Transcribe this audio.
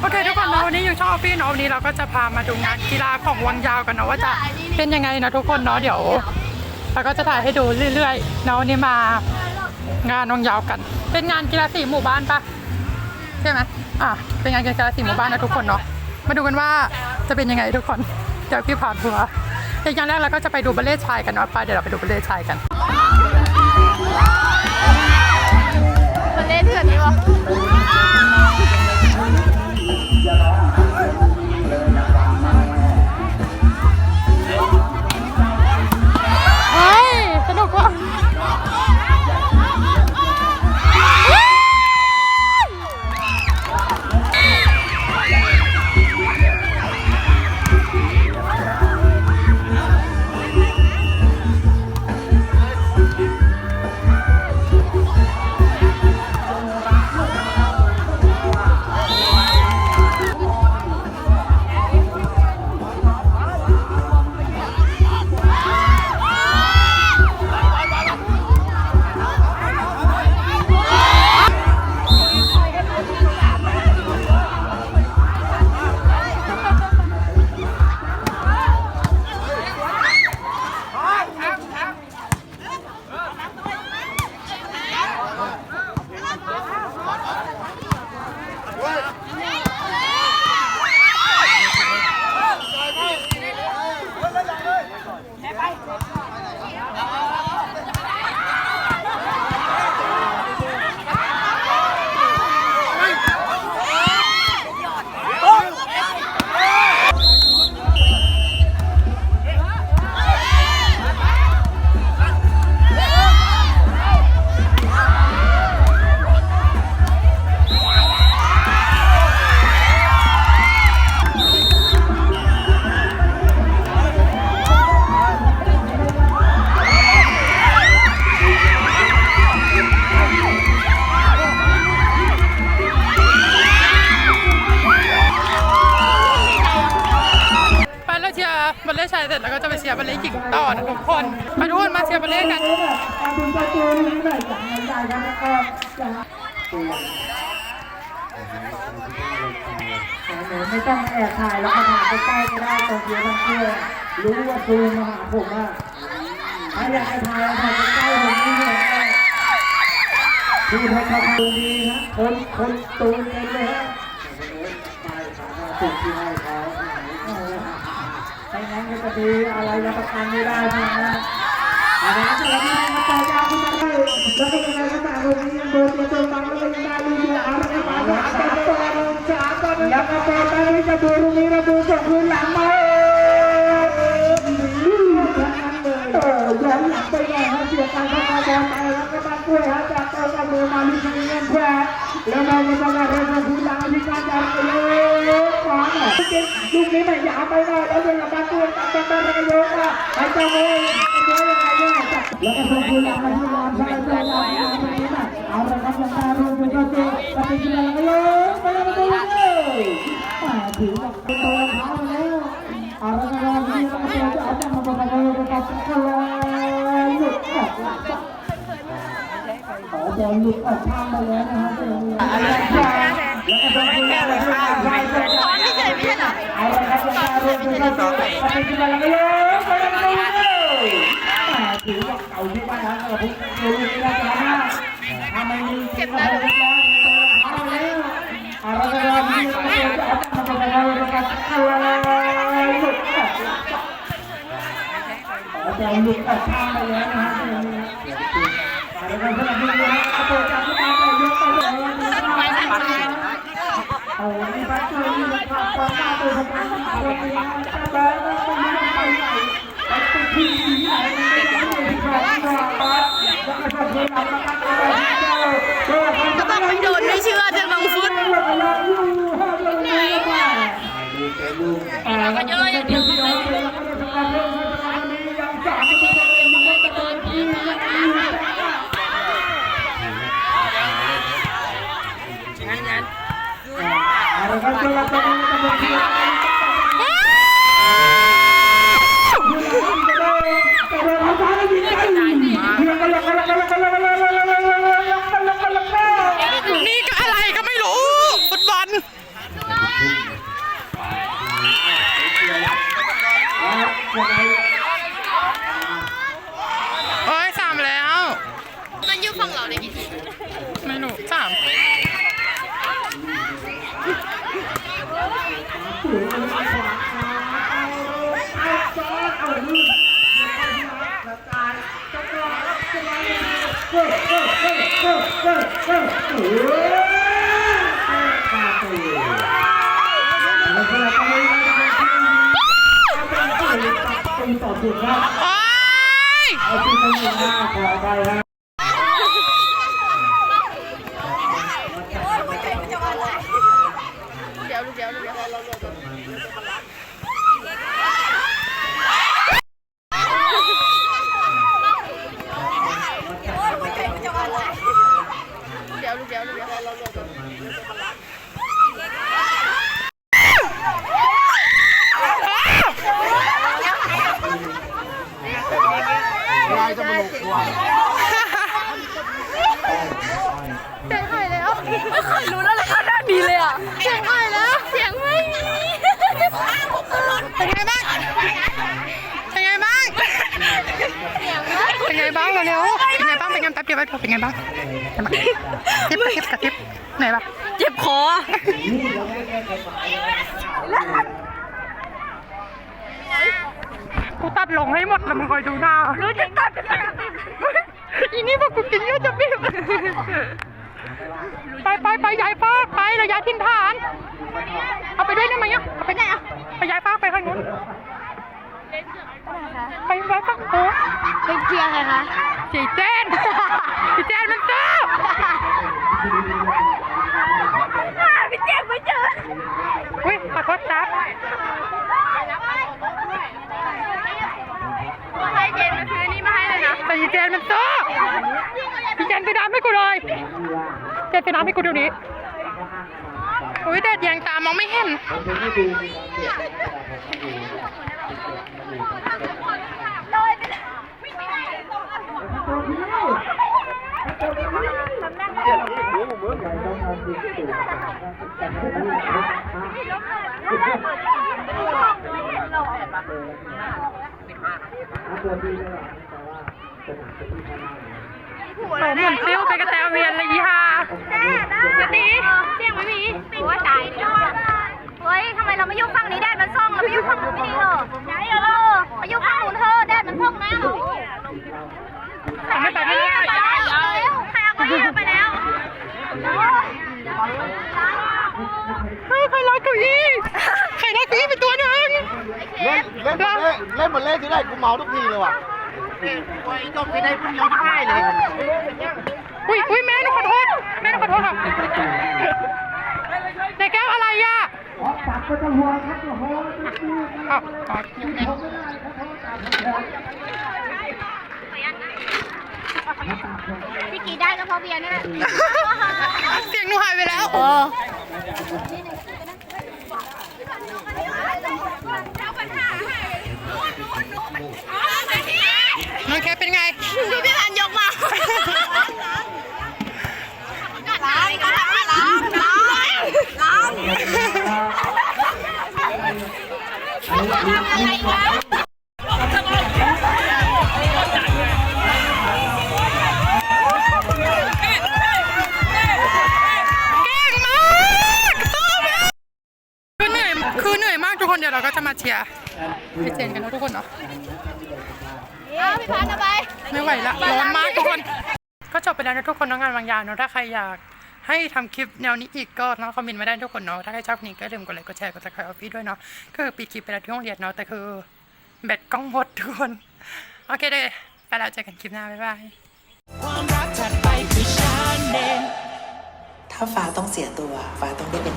โอเคทุกคนเนาะวันนี้อยู่ช่องออฟฟี่เนาะวันนี้เราก็จะพามาดูงานกีฬาของวังยาวกันเนาะว่าจะเป็นยังไงนะทุกคนเนาะเดี๋ยวเราก็จะถ่ายให้ดูเรื่อยๆเนาะวันนี้มางานวังยาวกัน เป็นงานกีฬาสีหมู่บ้านปะใช่ไหมอะเป็นงานกีฬาสีหมู่บ้านนะทุกคนเนาะมาดูกันว่าจะเป็นยังไงทุกคนเดี๋ยวพี่ผ่านทัวร์แต่อย่างแรกเราก็จะไปดูบัลเล่ต์ชายกันเนาะไปเดี๋ยวเราไปดูบัลเล่ต์ชายกันมัน ระตูนี้หน่อยจากในใจครับแล้วก็จะตูนไม่ต้องแอบถ่ายแล้วมาถ่ายใกล้ๆก็ได้ตรงเดียวทั้งคู่รู้ว่าตูนมาหาผมอะถ้าอยากจะถ่ายถ่ายใกล้ๆผมนี่เลยพูดให้เขาดูดีฮะคนคนตูนเป็นเลยฮะไปถามว่าติดที่ให้เขาไม่งั้นก็จะมีอะไรรับประกันไม่ได้นะอาจา burung merah bocah gula. Mau Jangan sampai yang apa yang ada Jangan bantu, tak แล้วกุณอาชีพรชายเจ้าวันนี้เอาละครับยังนอปาล้วก็เลยไปรูเแต่อตัวที่เจะเอาจังมาประกอปเลยหยุดขอจะหลุดทางไปแล้วรอาละครับยังได้รวป็นก็เจปริยาแล้วก็เลยไปเลยแต่ถือ เอาที่ไปฮะเราพุ่งเร็วนี้นะจ๊ะทำไมยิงเก็บได้เลยเอาแล้วเอะไรก็มีอะไรองเอาทำไปแล้วนะครับหลุดแต่หลุดออกข้างไปแล้วนะอะเดี๋ยวนี้นะไปแล้วครับเพื่อนๆนะครับตัวจับที่มาแต่อกไปเลยนะครับเอาที่ไปช่วยนะครับความตาตัวของเรา ก็บอกไม่โดนไม่เชื่อเธอลงฟุตเราก็เยอะอย่างเดียวเลยเราก็จะรับเป็นเป็น ได้กี่ทีไม่รู้สามตอบถูกครับโอ้ยเอาที่ตรงหน้าขอไปครับ เป็นไงบ้างเร็วๆเป็นไงบ้างเป็นไงแป๊บเดียวแป๊บเดียวเป็นไงบ้างเป็นไงบ้างทิปกระทิบกระทิบไหนบ้างเจ็บคอกูตัดลงให้หมดแล้วมึงคอยดูหน้ารู้จะตัดอีนี่บอกกูกินเยอะจะบิ้มไปไปไปย้ายฟากไปเราย้ายทิ้นฐาน เอาไปด้วยได้ไหมอะเอาไปไหนอะไปย้ายฟากไปข้างนู้น ไปย้ายฟากโอ้เป็นเชียร์ใครคะจีเจนจีเจนมันเจอพี่เจ็บไม่เจออุ้ยขอโทษครับให้เจนมาซื้อนี่มาให้เลยนะแต่จีเจนมันเจอจีเจนไปน้ำให้กูเลยเจนไปน้ำให้กูเดี๋ยวนี้อุ้ยแต่แยงตามองไม่เห็น โอ้เหมือนซิ้วไปกระแตเวียนเลยอีห่าจะตีเสียงไม่มีหัวตายเฮ้ยทำไมเราไม่ยุ่งฝั่งนี้แดดมันส่องเราไม่ยุ่งฝั่งนู้นไม่ดีเหรอไหนอะเรามายุ่งฝั่งนู้นเธอแดดมันส่องนะเรา ทำไม่ไปไม่ได้ ไปแล้วใครเอาไปแล้วไปแล้ว เฮ้ยใครรักเก้าอี้ใครรักเก้าอี้เป็นตัวหนึ่ง เล่นเล่นหมดเล่นเล่นหมดเล่นที่ได้ กูเมาทุกทีเลยว่ะไอ้จบที่ได้กูเมาทุกทีเลยอุ้ยอุ้ยแม่หนูขอโทษแม่หนูขอโทษค่ะในแก้วอะไรอะขอปากก็จะหัวครับโอ้โหจะซื้ออ้าวอ๋อผมไม่ได้ครับเพราะตามผมแล้วที่กีได้ก็เพราะเบียร์นี่แหละเสียงหนูหายไปแล้ว น้องแคปเป็นไง ดูพี่พันยกมาล้างก็ทำมาล้างล้างล้างอะไรวะ คือเหนื่อยคือเหนื่อยมากทุกคนเดี๋ยวเราก็จะมาเชียร์พี่เจนกันนะทุกคนเนาะเอาพี่พันเอาไป ไม่ไหวละร้อนมากทุกคน ก็จบไปแล้วนะทุกคนน้องงานบางอย่างเนาะถ้าใครอยากให้ทำคลิปแนวนี้อีกก็น้องคอมเมนต์มาได้ทุกคนเนาะถ้าใครชอบคลิปนี้ก็อย่าลืมกดไลค์กดแชร์กดซับสไครต์ออฟฟี่ด้วยเนาะก็คือปิดคลิปไปแล้วที่ห้องเรียนเนาะแต่คือแบตกล้องหมดทุกคนโอเคเลยไปแล้วเจอกันคลิปหน้าบ๊ายบายถ้า ถ้าฟ้าต้องเสียตัว ฟ้าต้องได้เป็น